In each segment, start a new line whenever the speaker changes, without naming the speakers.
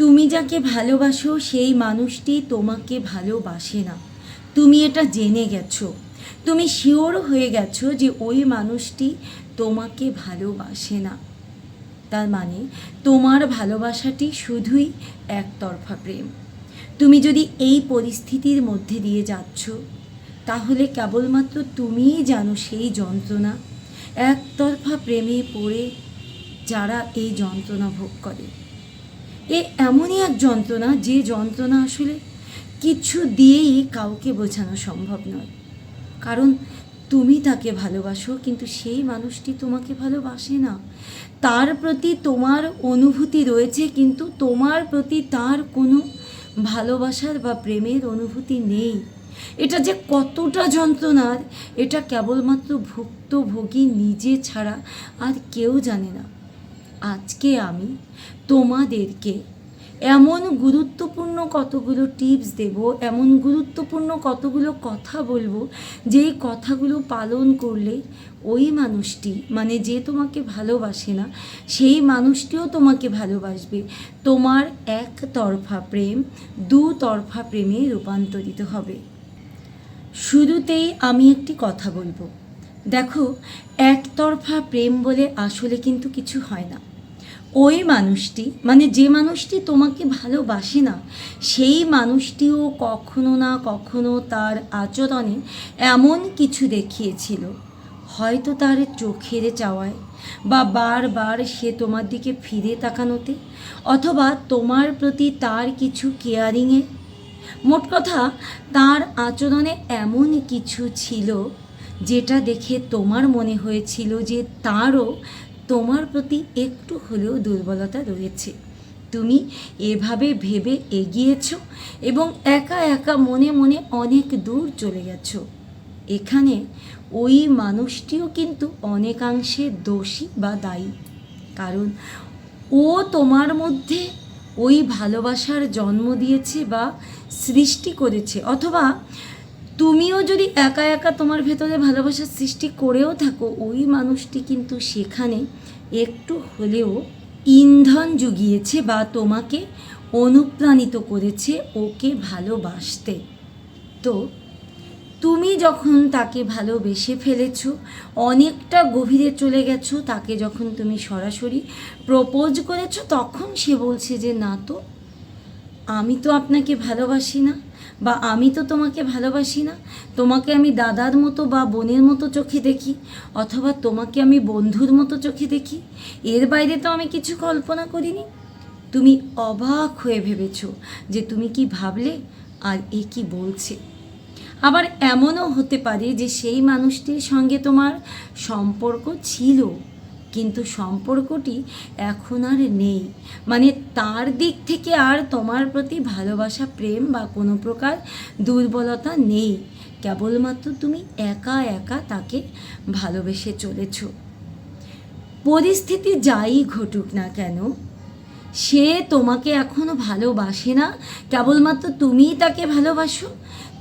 তুমি যাকে ভালোবাসো, সেই মানুষটি তোমাকে ভালোবাসে না। তুমি এটা জেনে গেছো। তুমি শিওর হয়ে গেছো যে ওই মানুষটি তোমাকে ভালোবাসে না। তার মানে তোমার ভালোবাসাটি শুধুই একতরফা প্রেম। তুমি যদি এই পরিস্থিতির মধ্যে দিয়ে যাচ্ছ, তাহলে কেবলমাত্র তুমিই জানো সেই যন্ত্রণা। একতরফা প্রেমে পড়ে যারা এই যন্ত্রণা ভোগ করে। এ এমনই এক যন্ত্রণা, যে যন্ত্রণা আসলে কিছু দিয়েই কাউকে বোঝানো সম্ভব নয়। কারণ তুমি তাকে ভালোবাসো, কিন্তু সেই মানুষটি তোমাকে ভালোবাসে না। তার প্রতি তোমার অনুভূতি রয়েছে, কিন্তু তোমার প্রতি তার কোনো ভালোবাসার বা প্রেমের অনুভূতি নেই। এটা যে কতটা যন্ত্রণার এটা কেবলমাত্র ভুক্তভোগী নিজে ছাড়া আর কেউ জানে না। আজকে আমি তোমাদেরকে এমন গুরুত্বপূর্ণ কতগুলো টিপস দেব, এমন গুরুত্বপূর্ণ কতগুলো কথা বলব যেই কথাগুলো পালন করলে ওই মানুষটি মানে যে তোমাকে ভালোবাসে না, সেই মানুষটিও তোমাকে ভালোবাসবে। তোমার একতরফা প্রেম দুতরফা প্রেমে রূপান্তরিত হবে। শুরুতেই আমি একটি কথা বলব। দেখো একতরফা প্রেম বলে আসলে কিন্তু কিছু হয় না। ওই মানুষটি মানে যে মানুষটি তোমাকে ভালোবাসে না সেই মানুষটিও কখনো না কখনো তার আচরণে এমন কিছু দেখিয়েছিল। হয়তো তার চোখের চাওয়ায়, বা বারবার সে তোমার দিকে ফিরে তাকানোতে, অথবা তোমার প্রতি তার কিছু কেয়ারিংয়ে। মোট কথা, তার আচরণে এমন কিছু ছিল, যেটা দেখে তোমার মনে হয়েছিল যে তারও তোমার প্রতি একটু হলেও দুর্বলতা রয়েছে। তুমি এভাবে ভেবে এগিয়েছ এবং একা একা মনে মনে অনেক দূর চলে গেছ এখানে ওই মানুষটিও কিন্তু অনেকাংশে দোষী বা দায়ী। কারণ ও তোমার মধ্যে ওই ভালোবাসার জন্ম দিয়েছে বা সৃষ্টি করেছে অথবা তুমিও যদি একা একা তোমার ভেতরে ভালোবাসার সৃষ্টি করেও থাকো, ওই মানুষটি কিন্তু সেখানে একটু হলেও ইন্ধন জুগিয়েছে বা তোমাকে অনুপ্রাণিত করেছে ওকে ভালোবাসতে। তো তুমি যখন তাকে ভালোবেসে ফেলেছ, অনেকটা গভীরে চলে গেছো, তাকে যখন তুমি সরাসরি প্রপোজ করেছ, তখন সে বলছে যে, না তো আমি তো আপনাকে ভালোবাসি না, বা আমি তো তোমাকে ভালোবাসি না, তোমাকে আমি দাদার মতো বা বোনের মতো চোখে দেখি, অথবা তোমাকে আমি বন্ধুর মতো চোখে দেখি, এর বাইরে তো আমি কিছু কল্পনা করিনি। তুমি অবাক হয়ে ভেবেছো যে তুমি কি ভাবলে আর এ কি বলছে। আবার এমনও হতে পারে যে সেই মানুষটির সঙ্গে তোমার সম্পর্ক ছিল। কিন্তু সম্পর্কটি এখন আর নেই। মানে তার দিক থেকে আর তোমার প্রতি ভালোবাসা, প্রেম বা কোনো প্রকার দুর্বলতা নেই। কেবলমাত্র তুমি একা একা তাকে ভালোবেসে চলেছ। পরিস্থিতি যাই ঘটুক না কেন, সে তোমাকে এখনও ভালোবাসে না। কেবলমাত্র তুমিই তাকে ভালোবাসো।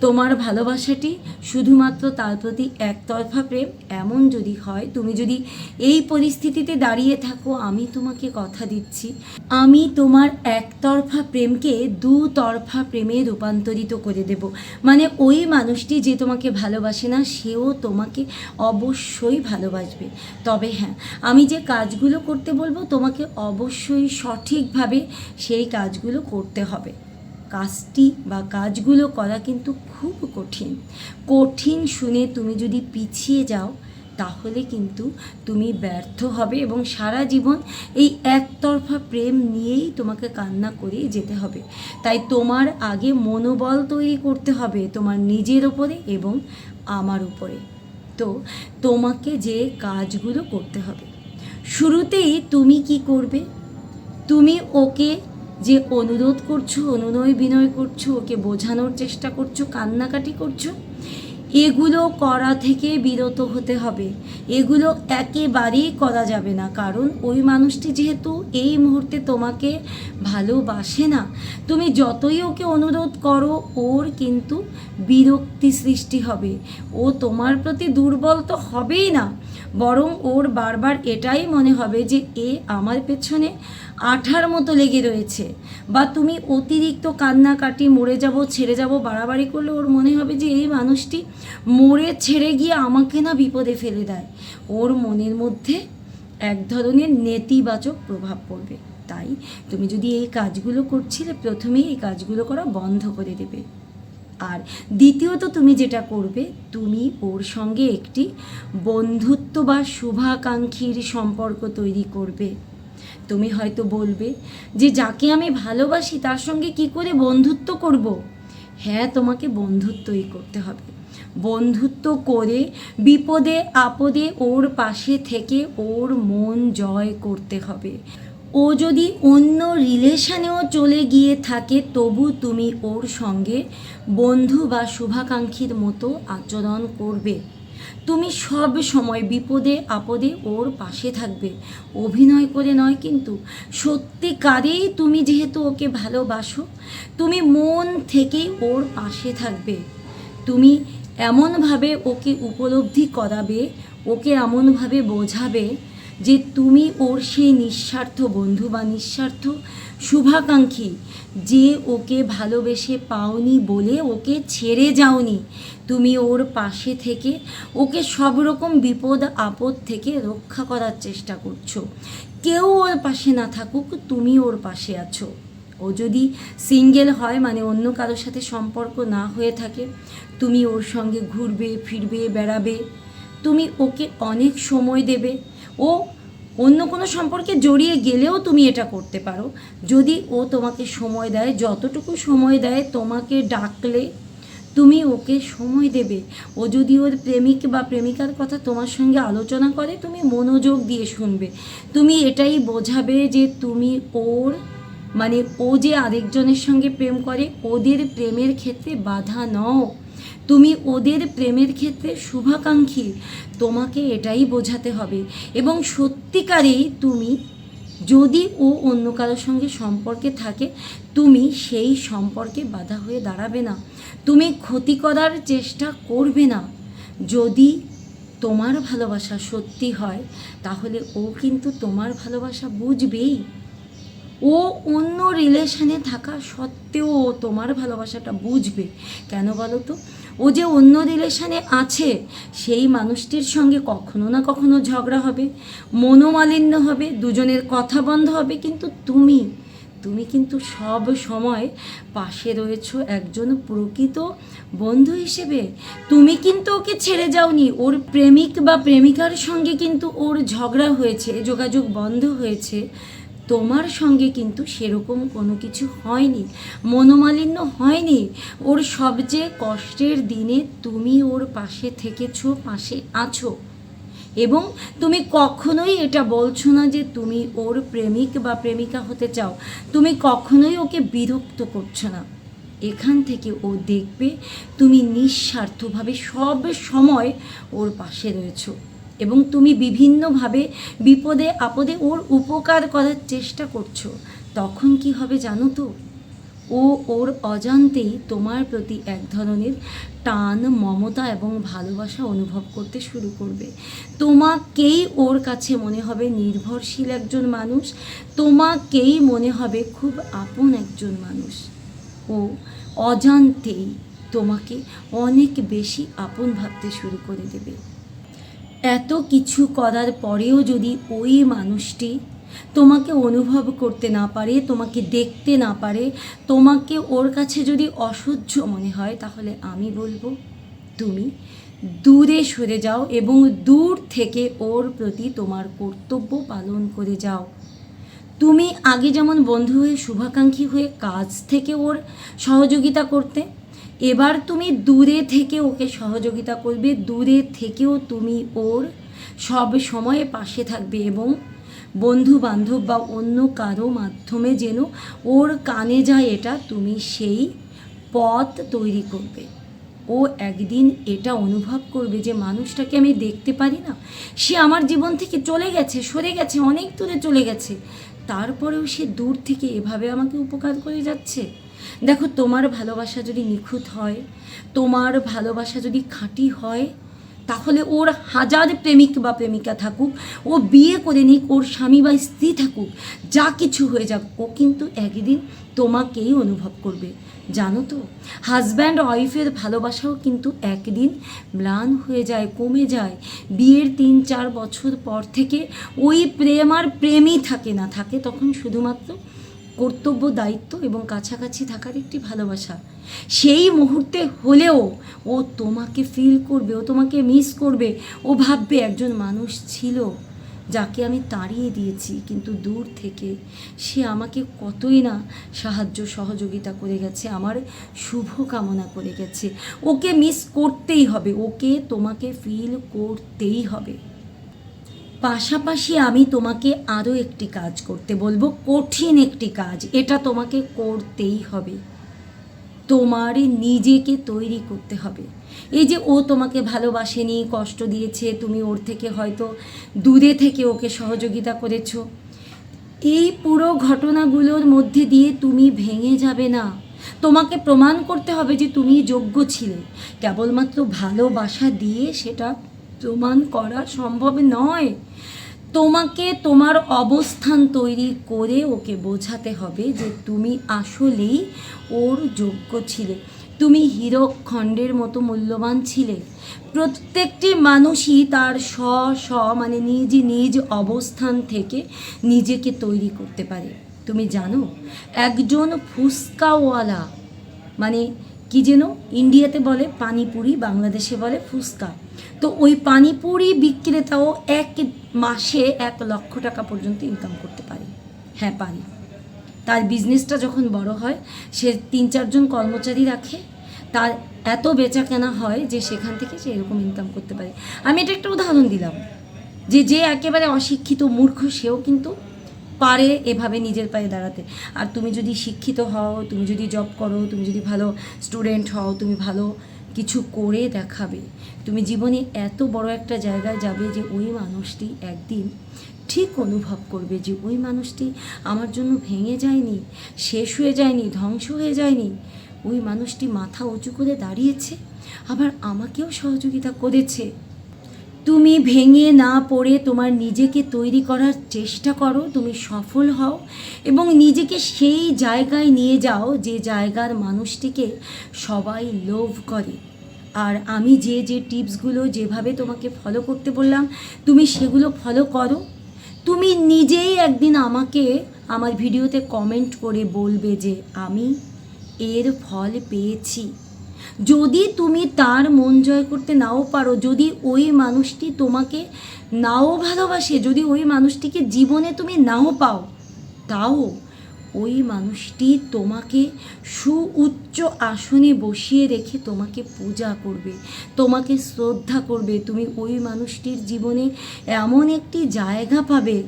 তোমার ভালোবাসাটি শুধুমাত্র তার প্রতি একতরফা প্রেম? এমন যদি হয়, তুমি যদি এই পরিস্থিতিতে দাঁড়িয়ে থাকো, আমি তোমাকে কথা দিচ্ছি। আমি তোমার একতরফা প্রেমকে দুতরফা প্রেমে রূপান্তরিত করে দেব। মানে ওই মানুষটি যে তোমাকে ভালোবাসে না, সেও তোমাকে অবশ্যই ভালোবাসবে। তবে হ্যাঁ আমি যে কাজগুলো করতে বলব, তোমাকে অবশ্যই সঠিকভাবে সেই কাজগুলো করতে হবে। কাজটি বা কাজগুলো করা কিন্তু খুব কঠিন। কঠিন শুনে তুমি যদি পিছিয়ে যাও, তাহলে কিন্তু তুমি ব্যর্থ হবে এবং সারা জীবন এই একতরফা প্রেম নিয়েই তোমাকে কান্না করেই যেতে হবে। তাই তোমার আগে মনোবল তৈরি করতে হবে তোমার নিজের ওপরে এবং আমার উপরে। তো তোমাকে যে কাজগুলো করতে হবে। শুরুতেই তুমি কি করবে? তুমি ওকে যে অনুরোধ করছ, অনুনয় বিনয় করছ, ওকে বোঝানোর চেষ্টা করছ, কান্নাকাটি করছ, এগুলো করা থেকে বিরত হতে হবে। এগুলো একেবারেই করা যাবে না, কারণ ওই মানুষটি যেহেতু এই মুহূর্তে তোমাকে ভালোবাসে না, তুমি যতই ওকে অনুরোধ করো, ওর কিন্তু বিরক্তি সৃষ্টি হবে। ও তোমার প্রতি দুর্বল তো হবেই না, বরং ওর বারবার এটাই মনে হবে যে, এ আমার পেছনে আঠার মতো লেগে রয়েছে। বা তুমি অতিরিক্ত কান্নাকাটি মরে যাব, ছেড়ে যাব, বাড়াবাড়ি করলে ওর মনে হবে যে, এই মানুষটি মরে ছেড়ে গিয়ে আমাকে না বিপদে ফেলে দেয়। ওর মনের মধ্যে এক ধরনের নেতিবাচক প্রভাব পড়বে। তাই তুমি যদি এই কাজগুলো করছিলে, প্রথমেই এই কাজগুলো করা বন্ধ করে দেবে। আর দ্বিতীয়ত তুমি যেটা করবে, তুমি ওর সঙ্গে একটি বন্ধুত্ব বা শুভাকাঙ্ক্ষীর সম্পর্ক তৈরি করবে। তুমি হয়তো বলবে যে যাকে আমি ভালোবাসি তার সঙ্গে কি করে বন্ধুত্ব করব? হ্যাঁ তোমাকে বন্ধুত্বই করতে হবে। বন্ধুত্ব করে বিপদে, আপদে ওর পাশে থেকে ওর মন জয় করতে হবে। ও যদি অন্য রিলেশনেও চলে গিয়ে থাকে, তবু তুমি ওর সঙ্গে বন্ধু বা শুভাকাঙ্ক্ষীর মতো আচরণ করবে। তুমি সব সময় বিপদে, আপদে ওর পাশে থাকবে। অভিনয় করে নয় কিন্তু, সত্যিকারেই তুমি যেহেতু ওকে ভালোবাসো, তুমি মন থেকে ওর পাশে থাকবে। তুমি এমনভাবে ওকে উপলব্ধি করাবে, ওকে এমনভাবে বোঝাবে যে তুমি ওর সেই নিঃস্বার্থ বন্ধু বা নিঃস্বার্থ শুভাকাঙ্ক্ষী, যে ওকে ভালোবেসে পাওনি বলে ওকে ছেড়ে যাওনি, তুমি ওর পাশে থেকে ওকে সব রকম বিপদ, আপদ থেকে রক্ষা করার চেষ্টা করছ। কেউ ওর পাশে না থাকুক, তুমি ওর পাশে আছো। ও যদি সিঙ্গেল হয় মানে অন্য কারোর সাথে সম্পর্ক না হয়ে থাকে, তুমি ওর সঙ্গে ঘুরবে, ফিরবে, বেড়াবে, তুমি ওকে অনেক সময় দেবে ও অন্য কোনো সম্পর্কে জড়িয়ে গেলেও তুমি এটা করতে পারো। যদি ও তোমাকে সময় দেয়, যতটুকু সময় দেয় তোমাকে ডাকলে তুমি ওকে সময় দেবে। ও যদি ওর প্রেমিক বা প্রেমিকার কথা তোমার সঙ্গে আলোচনা করে, তুমি মনোযোগ দিয়ে শুনবে। তুমি এটাই বোঝাবে যে তুমি ওর মানে ও যে আরেকজনের সঙ্গে প্রেম করে, ওদের প্রেমের ক্ষেত্রে বাধা নও। তুমি ওদের প্রেমের ক্ষেত্রে শুভাকাঙ্ক্ষী, তোমাকে এটাই বোঝাতে হবে। এবং সত্যিকারেই তুমি, যদি ও অন্য কারোর সঙ্গে সম্পর্কে থাকে, তুমি সেই সম্পর্কে বাধা হয়ে দাঁড়াবে না। তুমি ক্ষতি করার চেষ্টা করবে না। যদি তোমার ভালোবাসা সত্যি হয়, তাহলে ও কিন্তু তোমার ভালোবাসা বুঝবেই। ও অন্য রিলেশনে থাকা সত্ত্বেও তোমার ভালোবাসাটা বুঝবে। কেন বলো তো? ও যে অন্য রিলেশনে আছে, সেই মানুষটির সঙ্গে কখনো না কখনো ঝগড়া হবে, মনোমালিন্য হবে, দুজনের কথা বন্ধ হবে। কিন্তু তুমি তুমি কিন্তু সব সময় পাশে রয়েছো একজন প্রকৃত বন্ধু হিসেবে। তুমি কিন্তু ওকে ছেড়ে যাওনি। ওর প্রেমিক বা প্রেমিকার সঙ্গে কিন্তু ওর ঝগড়া হয়েছে, যোগাযোগ বন্ধ হয়েছে। তোমার সঙ্গে কিন্তু সেরকম কোনো কিছু হয়নি, মনোমালিন্য হয়নি। ওর সবচেয়ে কষ্টের দিনে তুমি ওর পাশে থেকেছো, পাশে আছো। এবং তুমি কখনোই এটা বলছো না যে তুমি ওর প্রেমিক বা প্রেমিকা হতে চাও। তুমি কখনোই ওকে বিরক্ত করছ না। এখান থেকে ও দেখবে তুমি নিঃস্বার্থভাবে সব সময় ওর পাশে রয়েছো। এবং তুমি বিভিন্নভাবে বিপদে, আপদে ওর উপকার করার চেষ্টা করছ, তখন কি হবে জানো তো? ও ওর অজান্তেই তোমার প্রতি এক ধরনের টান, মমতা এবং ভালোবাসা অনুভব করতে শুরু করবে। তোমাকেই ওর কাছে মনে হবে নির্ভরশীল একজন মানুষ, তোমাকেই মনে হবে খুব আপন একজন মানুষ। ও অজান্তেই তোমাকে অনেক বেশি আপন ভাবতে শুরু করে দেবে। এত কিছু করার পরেও যদি ওই মানুষটি তোমাকে অনুভব করতে না পারে, তোমাকে দেখতে না পারে, তোমাকে ওর কাছে যদি অসহ্য মনে হয়, তাহলে আমি বলব, তুমি দূরে সরে যাও এবং দূর থেকে ওর প্রতি তোমার কর্তব্য পালন করে যাও। তুমি আগে যেমন বন্ধু হয়ে, শুভাকাঙ্ক্ষী হয়ে কাজ থেকে ওর সহযোগিতা করতে এবার তুমি দূরে থেকে ওকে সহযোগিতা করবে, দূরে থেকেও তুমি ওর সব সময় পাশে থাকবে এবং বন্ধু বান্ধব বা অন্য কারও মাধ্যমে যেন ওর কানে যায় এটা তুমি সেই পথ তৈরি করবে। ও একদিন এটা অনুভব করবে যে মানুষটাকে আমি দেখতে পারি না। সে আমার জীবন থেকে চলে গেছে, সরে গেছে, অনেক দূরে চলে গেছে। তারপরেও সে দূর থেকে এভাবে আমাকে উপকার করে যাচ্ছে। দেখো, তোমার ভালোবাসা যদি নিখুঁত হয়, তোমার ভালোবাসা যদি খাঁটি হয়, তাহলে ওর হাজার প্রেমিক বা প্রেমিকা থাকুক, ও বিয়ে করে নিক, ওর স্বামী বা স্ত্রী থাকুক, যা কিছু হয়ে যাক, ও কিন্তু একদিন তোমাকেই অনুভব করবে। জানো তো হাজব্যান্ড ওয়াইফের ভালোবাসাও কিন্তু একদিন ম্লান হয়ে যায়, কমে যায়। বিয়ের তিন, চার বছর পর থেকে ওই প্রেম আর প্রেমই থাকে না, থাকে তখন শুধুমাত্র কর্তব্য, দায়িত্ব এবং কাছাকাছি থাকার একটি ভালোবাসা। সেই মুহূর্তে হলেও ও তোমাকে ফিল করবে, ও তোমাকে মিস করবে, ও ভাববে একজন মানুষ ছিল যাকে আমি তাড়িয়ে দিয়েছি, কিন্তু দূর থেকে সে আমাকে কতই না সাহায্য সহযোগিতা করে গেছে, আমার শুভ কামনা করে গেছে। ওকে মিস করতেই হবে, ওকে তোমাকে ফিল করতেই হবে। পাশাপাশি আমি তোমাকে আরও একটি কাজ করতে বলব, কঠিন একটি কাজ। এটা তোমাকে করতেই হবে। তোমার নিজেকে তৈরি করতে হবে। এই যে ও তোমাকে ভালোবাসেনি, কষ্ট দিয়েছে, তুমি ওর থেকে হয়তো দূরে থেকে ওকে সহযোগিতা করেছ। এই পুরো ঘটনাগুলোর মধ্যে দিয়ে তুমি ভেঙে যাবে না। তোমাকে প্রমাণ করতে হবে যে তুমি যোগ্য ছিলে। কেবলমাত্র ভালোবাসা দিয়ে সেটা প্রমাণ করা সম্ভব নয়। তোমাকে তোমার অবস্থান তৈরি করে ওকে বোঝাতে হবে যে তুমি আসলেই ওর যোগ্য ছিলে। তুমি হীরকখণ্ডের মতো মূল্যবান ছিলে। প্রত্যেকটি মানুষই তার স্ব স্ব মানে নিজ নিজ অবস্থান থেকে নিজেকে তৈরি করতে পারে। তুমি জানো, একজন ফুচকাওয়ালা মানে কি যেন, ইন্ডিয়াতে বলে, পানিপুরি, বাংলাদেশে বলে ফুচকা তো ওই পানিপুরি বিক্রেতাও এক মাসে এক লক্ষ টাকা পর্যন্ত ইনকাম করতে পারে। হ্যাঁ পারে তার বিজনেসটা যখন বড় হয়, সে তিন চারজন কর্মচারী রাখে, তার এত বেচা কেনা হয় যে সেখান থেকে সে এরকম ইনকাম করতে পারে। আমি এটা একটা উদাহরণ দিলাম, যে যে একেবারে অশিক্ষিত মূর্খ, সেও কিন্তু পারে এভাবে নিজের পায়ে দাঁড়াতে। আর তুমি যদি শিক্ষিত হও, তুমি যদি জব করো, তুমি যদি ভালো স্টুডেন্ট হও, তুমি ভালো কিছু করে দেখাবে। তুমি জীবনে এত বড় একটা জায়গায় যাবে যে ওই মানুষটি একদিন ঠিক অনুভব করবে যে ওই মানুষটি আমার জন্য ভেঙে যায়নি, শেষ হয়ে যায়নি, ধ্বংস হয়ে যায়নি। ওই মানুষটি মাথা উঁচু করে দাঁড়িয়েছে, আবার আমাকেও সহযোগিতা করেছে। তুমি ভেঙে না পড়ে তোমার নিজেকে তৈরি করার চেষ্টা করো, তুমি সফল হও এবং নিজেকে সেই জায়গায় নিয়ে যাও যে জায়গার মানুষটিকে সবাই লোভ করে। আর আমি যে যে টিপসগুলো যেভাবে তোমাকে ফলো করতে বললাম, তুমি সেগুলো ফলো করো। তুমি নিজেই একদিন আমাকে আমার ভিডিওতে কমেন্ট করে বলবে যে, আমি এর ফল পেয়েছি। যদি তুমি তার মন জয় করতে নাও পারো, যদি ওই মানুষটি তোমাকে নাও ভালোবাসে, যদি ওই মানুষটিকে জীবনে তুমি নাও পাও, তাও ওই মানুষটি তোমাকে সুউচ্চ আসনে বসিয়ে রেখে তোমাকে পূজা করবে, তোমাকে শ্রদ্ধা করবে। তুমি ওই মানুষটির জীবনে এমন একটি জায়গা পাবে,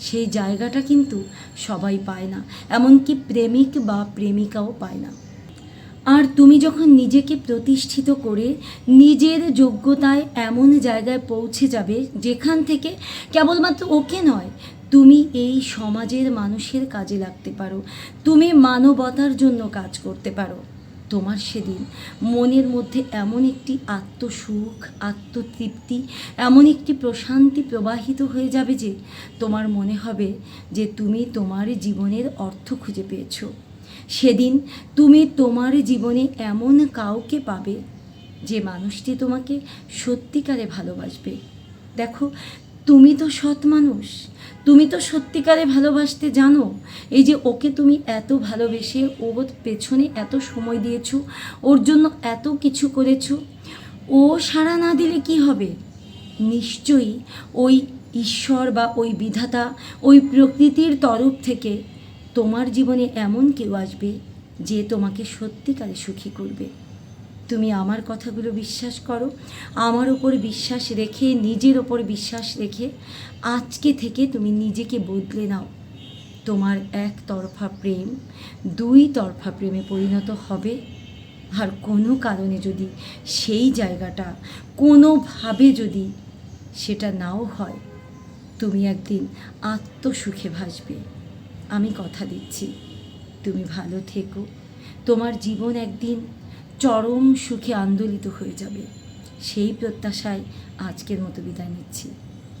সেই জায়গাটা কিন্তু সবাই পায় না। এমনকি প্রেমিক বা প্রেমিকাও পায় না। আর তুমি যখন নিজেকে প্রতিষ্ঠিত করে নিজের যোগ্যতায় এমন জায়গায় পৌঁছে যাবে, যেখান থেকে কেবলমাত্র ওকে নয়, তুমি এই সমাজের মানুষের কাজে লাগতে পারো। তুমি মানবতার জন্য কাজ করতে পারো। তোমার সেদিন মনের মধ্যে এমন একটি আত্মসুখ, আত্মতৃপ্তি, এমন একটি প্রশান্তি প্রবাহিত হয়ে যাবে যে তোমার মনে হবে যে তুমি তোমার জীবনের অর্থ খুঁজে পেয়েছ। সেদিন তুমি তোমার জীবনে এমন কাউকে পাবে যে মানুষটি তোমাকে সত্যিকারে ভালোবাসবে। দেখো, তুমি তো সৎ মানুষ, তুমি তো সত্যিকারে ভালোবাসতে জানো, এই যে ওকে তুমি এত ভালোবেসে ওর পেছনে এত সময় দিয়েছ, ওর জন্য এত কিছু করেছ, ও সাড়া না দিলে কি হবে? নিশ্চয়ই ওই ঈশ্বর বা ওই বিধাতা ওই প্রকৃতির তরফ থেকে তোমার জীবনে এমন কেউ আসবে যে তোমাকে সত্যিকারে সুখী করবে। তুমি আমার কথাগুলো বিশ্বাস করো, আমার ওপর বিশ্বাস রেখে, নিজের ওপর বিশ্বাস রেখে আজকে থেকে তুমি নিজেকে বদলে নাও। তোমার একতরফা প্রেম দুই তরফা প্রেমে পরিণত হবে। আর কোনো কারণে যদি সেই জায়গাটা কোনোভাবে যদি সেটা নাও হয়, তুমি একদিন আত্মসুখে ভাসবে। আমি কথা দিচ্ছি। তুমি ভালো থেকো। তোমার জীবন একদিন চরম সুখে আন্দোলিত হয়ে যাবে। সেই প্রত্যাশায় আজকের মতো বিদায় নিচ্ছি।